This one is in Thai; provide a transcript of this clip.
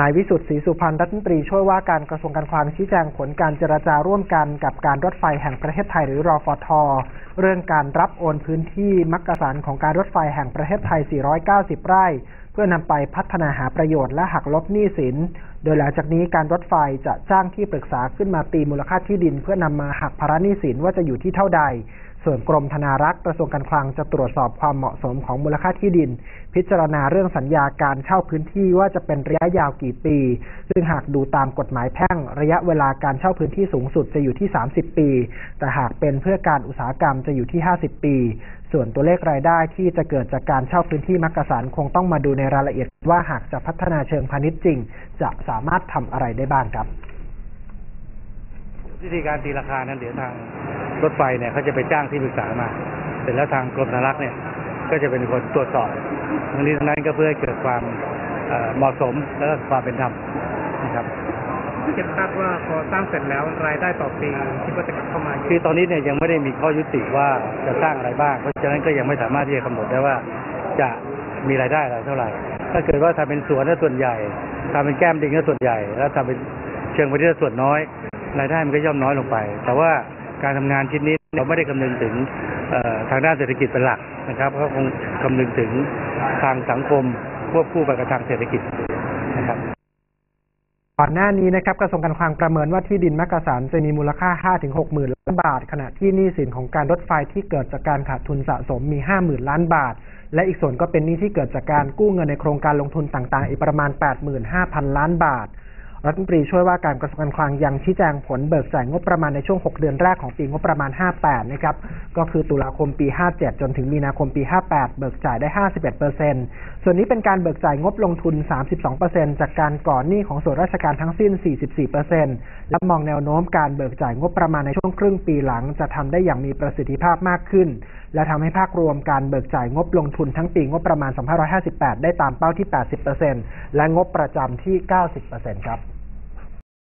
นายวิสุทธิ์ศรีสุพรรณรัฐมนตรีช่วยว่าการกระทรวงการคลังชี้แจงผลการเจรจาร่วมกันกับการรถไฟแห่งประเทศไทยหรือรอฟท เรื่องการรับโอนพื้นที่มักกะสันของการรถไฟแห่งประเทศไทย 490 ไร่ เพื่อนำไปพัฒนาหาประโยชน์และหักลบหนี้สิน โดยหลังจากนี้การรถไฟจะจ้างที่ปรึกษาขึ้นมาตีมูลค่าที่ดิน เพื่อนำมาหักภาระหนี้สินว่าจะอยู่ที่เท่าใด ส่วนกรมธนารักษ์กระทรวงการคลังจะตรวจสอบความเหมาะสมของมูลค่าที่ดิน พิจารณาเรื่องสัญญาการเช่าพื้นที่ว่าจะเป็นระยะยาวกี่ปี ซึ่งหากดูตามกฎหมายแพ่ง ระยะเวลาการเช่าพื้นที่สูงสุดจะอยู่ที่ 30 ปี แต่หากเป็นเพื่อการอุตสาหกรรมจะอยู่ที่ 50 ปี ส่วนตัวเลขรายได้ที่จะเกิดจากการเช่าพื้นที่มักกะสันคงต้องมาดูในรายละเอียดว่าหากจะพัฒนาเชิงพาณิชย์จริง จะสามารถทำอะไรได้บ้างครับวิธีการตีราคานั้นเดี๋ยวทาง รถไฟเนี่ยเขาจะไปจ้างที่ปรึกษามา เสร็จแล้วทางกรมธนารักษ์เนี่ยก็จะเป็นคนตรวจสอบทั้งนี้ทั้งนั้นก็เพื่อให้เกิดความเอ่อเหมาะสมและก็ความเป็นธรรมนะครับเก็บคาดว่าพอสร้างเสร็จแล้วรายได้ต่อปีคิดว่าจะกลับเข้ามาเยคืออะตอนนี้เนี่ยยังไม่ได้มีข้อยุติว่าจะสร้างอะไรบ้าง เพราะฉะนั้นก็ยังไม่สามารถที่จะกำหนดได้ว่าจะมีรายได้อะไรเท่าไหร่ ถ้าเกิดว่าทำเป็นสวนก็ส่วนใหญ่ทำเป็นแก้มดิงก็ส่วนใหญ่ แล้วทำเป็นเชิงพาณิชย์ก็ส่วนน้อย รายได้มันก็ย่อมน้อยลงไป แต่ว่า การทำงานชิ้นนี้เราไม่ได้คำนึงถึงทางด้านเศรษฐกิจเป็นหลักนะครับก็คงคำนึงถึงทางสังคมควบคู่ไปกับทางเศรษฐกิจนะครับก่อนหน้านี้นะครับกระทรวงการคลังประเมินว่าที่ดินมักกะสันจะมีมูลค่า 5-6หมื่นล้านบาท ขณะที่หนี้สินของการรถไฟที่เกิดจากการขาดทุนสะสมมี 50,000 ล้านบาท และอีกส่วนก็เป็นหนี้ที่เกิดจากการกู้เงินในโครงการลงทุนต่างๆ อีกประมาณ 85,000 ล้านบาท รัฐมนตรีช่วยว่าการกระทรวงการคลังยังชี้แจงผลเบิกจ่ายงบประมาณในช่วง 6 เดือนแรกของปีงบประมาณ 58 นะครับ ก็คือตุลาคมปี 57 จนถึงมีนาคมปี 58 เบิกจ่ายได้ 51%ส่วนนี้เป็นการเบิกจ่ายงบลงทุน 32%จากการก่อนหนี้ของส่วนราชการทั้งสิ้น 44%และมองแนวโน้มการเบิกจ่ายงบประมาณในช่วงครึ่งปีหลัง จะทำได้อย่างมีประสิทธิภาพมากขึ้น และทำให้ภาครวมการเบิกจ่ายงบลงทุนทั้งปีงบประมาณ 2558 ได้ตามเป้าที่ 80%และงบประจำที่ 90%ครับ